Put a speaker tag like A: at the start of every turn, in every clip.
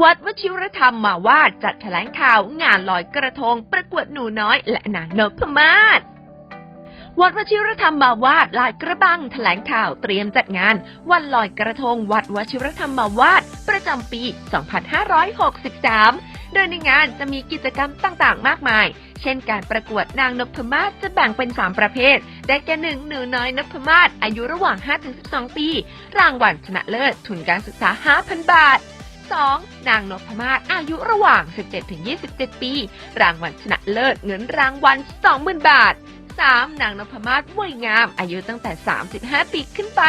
A: วัดวชิรธรรมมาวาดจัดแถลงข่าวงานลอยกระทง ประกวดหนูน้อยและนางนพมาศวัดวชิรธรรมมาวาดลายกระบังแถลงข่าวเตรียมจัดงาน วันลอยกระทง วัดวชิรธรรมมาวาดประจำปี 2563 โดยในงานจะมีกิจกรรมต่างๆ มากมาย เช่นการประกวดนางนพมาศจะแบ่งเป็น 3 ประเภท ได้แก่หนึ่งหนูน้อยนพมาศอายุระหว่าง 5-12 ปี รางวัลชนะเลิศทุนการศึกษา 5,000 บาท 2. นางนพมาศอายุระหว่าง 17-27 ปี รางวัลชนะเลิศเงินรางวัล 20,000 บาท 3. นางนพมาศวยงาม อายุตั้งแต่ 35 ปีขึ้นไป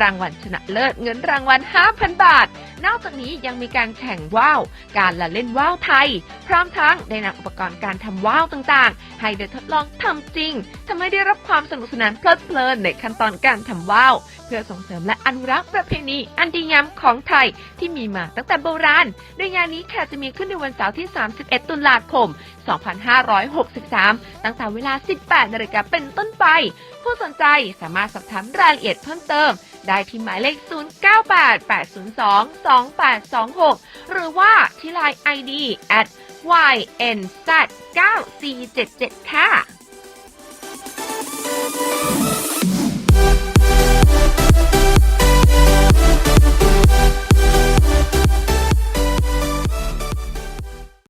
A: รางวัลชนะเลิศเงินรางวัล 5,000 บาท นอกจากนี้ยังมีการแข่งว่าว การละเล่นว่าวไทย พร้อมทั้งได้นำอุปกรณ์การทำว่าวต่างๆ ให้ได้ทดลองทำจริงทำให้ได้รับความสนุกสนานเพลิดเพลินในขั้นตอนการทำว่าว เพื่อส่งเสริมและอนุรักษ์ประเพณีอันดีงามของไทยที่มีมาตั้งแต่โบราณ โดยงานนี้ค่ะจะมีขึ้นในวันเสาร์ที่ 31 ตุลาคม 2563 ตั้งแต่เวลา 18นาฬิกาเป็นต้นไป ผู้สนใจสามารถสอบถามรายละเอียดเพิ่มเติม ได้ที่หมายเลข 0988022826 หรือว่าที่ไลน์ ID at ynz9477 ค่ะ